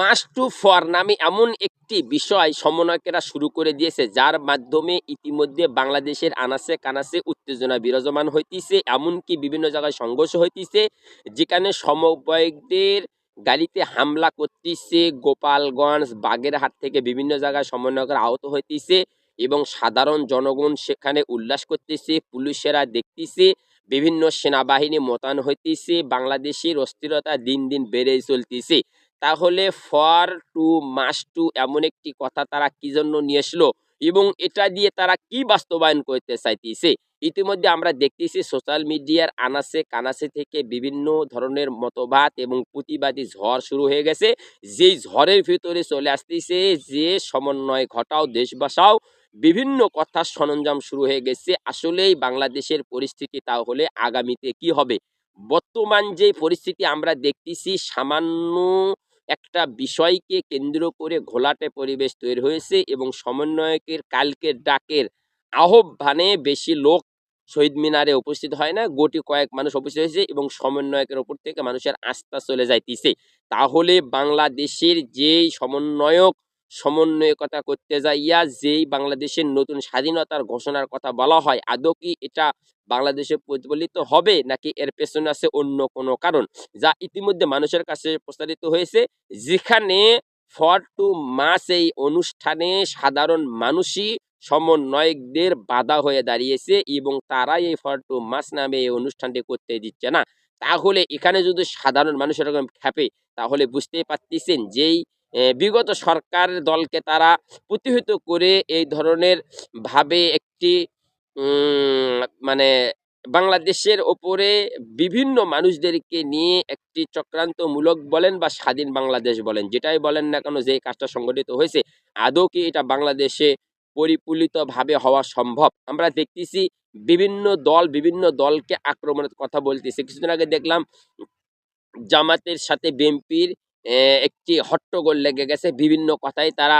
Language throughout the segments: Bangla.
মাস টু ফর নামে এমন একটি বিষয় সমন্বয়কেরা শুরু করে দিয়েছে, যার মাধ্যমে ইতিমধ্যে বাংলাদেশের আনাসে কানাসে উত্তেজনা বিরাজমান হইতেছে, এমনকি বিভিন্ন জায়গায় সংঘর্ষ হইতেছে, যেখানে সমবায়কদের গাড়িতে হামলা করতেছে, গোপালগঞ্জ, বাগেরহাট থেকে বিভিন্ন জায়গায় সমন্বয়করা আহত হইতেছে এবং সাধারণ জনগণ সেখানে উল্লাস করতেছে, পুলিশেরা দেখতেছে, বিভিন্ন সেনাবাহিনী মোতায়েন হইতেছে, বাংলাদেশের অস্থিরতা দিন দিন বেড়েই চলতেছে। তাহলে ফর টু মাস টু এমন একটি কথা তারা কি জন্য নিয়ে এবং এটা দিয়ে তারা কি বাস্তবায়ন করতে চাইতেছে? ইতিমধ্যে আমরা দেখতেছি সোশ্যাল মিডিয়ার আনাসে কানাসে থেকে বিভিন্ন ধরনের মতবাদ এবং প্রতিবাদী ঝড় শুরু হয়ে গেছে। যেই ঝড়ের ভিতরে চলে আসতেছে, যে সমন্বয় ঘটাও, দেশ বাসাও, বিভিন্ন কথার সরঞ্জাম শুরু হয়ে গেছে। আসলেই বাংলাদেশের পরিস্থিতি তাহলে আগামীতে কি হবে? বর্তমান যে পরিস্থিতি আমরা দেখতেছি, সামান্য একটা বিষয়কে কেন্দ্র করে ঘোলাটে পরিবেশ তৈরি হয়েছে এবং সমন্বয়কের কালকের ডাকের আহ্বানে বেশি লোক শহীদ মিনারে উপস্থিত হয় না। গোটি কয়েক মানুষ উপস্থিত হয়েছে এবং সমন্বয়কের ওপর থেকে মানুষের আস্থা চলে যাইতেছে। তাহলে বাংলাদেশের যেই সমন্বয়ক সমন্বয়কতা করতে যাইয়া যেই বাংলাদেশের নতুন স্বাধীনতার ঘোষণার কথা বলা হয়, আদৌ কি এটা বাংলাদেশে প্রতিফলিত হবে নাকি এর পেছনে আছে অন্য কোনো কারণ? যা ইতিমধ্যে মানুষের কাছে প্রচারিত হয়েছে, যেখানে ফর টু মাস এই অনুষ্ঠানে সাধারণ মানুষই সমন্বয়কদের বাধা হয়ে দাঁড়িয়েছে এবং তারাই এই ফর টু মাস নামে এই অনুষ্ঠানটি করতে দিচ্ছে না। তাহলে এখানে যদি সাধারণ মানুষ এরকম খেপে, তাহলে বুঝতেই পারতেছেন যেই বিগত সরকার দলকে তারা প্রতিহত করে এই ধরনের ভাবে একটি মানে বাংলাদেশের ওপরে বিভিন্ন মানুষদেরকে নিয়ে একটি চক্রান্তমূলক বলেন বা স্বাধীন বাংলাদেশ বলেন, যেটাই বলেন না কেন যে কাজটা সংগঠিত হয়েছে, আদৌ কি এটা বাংলাদেশে পরিপূলিতভাবে হওয়া সম্ভব? আমরা দেখতেছি বিভিন্ন দল বিভিন্ন দলকে আক্রমণের কথা বলতেছে। কিছুদিন আগে দেখলাম জামাতের সাথে বিএনপির একটি হট্টগোল লেগে গেছে। বিভিন্ন কথাই তারা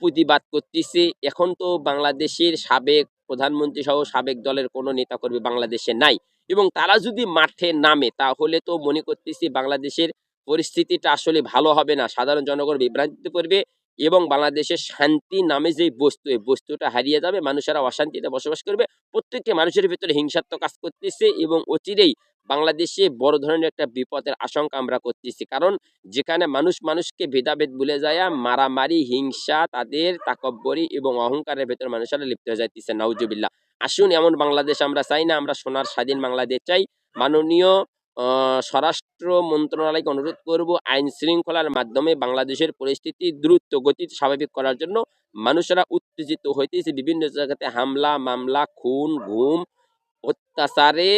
প্রতিবাদ করতেছে। এখন তো বাংলাদেশের সাবেক প্রধানমন্ত্রী সহ সাবেক দলের কোনো নেতাকর্মী বাংলাদেশে নাই। এবং তারা যদি মাঠে নামে, তাহলে তো মনে করতেছি বাংলাদেশের পরিস্থিতিটা আসলে ভালো হবে না। সাধারণ জনগণ বিভ্রান্তিতে পড়বে এবং বাংলাদেশের শান্তি নামে যে বস্তু, এই বস্তুটা হারিয়ে যাবে, মানুষেরা অশান্তিতে বসবাস করবে। প্রত্যেকটি মানুষের ভিতরে হিংসাত্মক কাজ করতেছে এবং অচিরেই বাংলাদেশে বড় ধরনের একটা বিপদের আশঙ্কা আমরা করতেছি। কারণ যেখানে মানুষ মানুষকে ভেদাভেদ ভুলে যায়, মারামারি, হিংসা তাদের তাকব্বরি এবং অহংকারের ভেতর মানুষেরা লিপ্ত হয়ে যাইতেছে, নাউজুবিল্লাহ। আসুন এমন বাংলাদেশ আমরা চাই না, আমরা সোনার স্বাধীন বাংলাদেশ চাই। মাননীয় স্বরাষ্ট্র মন্ত্রণালয়কে অনুরোধ করব, আইন শৃঙ্খলার মাধ্যমে বাংলাদেশের পরিস্থিতি দ্রুত গতিতে স্বাভাবিক করার জন্য মানুষেরা উত্তেজিত হইতেছে। বিভিন্ন জায়গাতে হামলা, মামলা, খুন, ঘুম, অত্যাচারে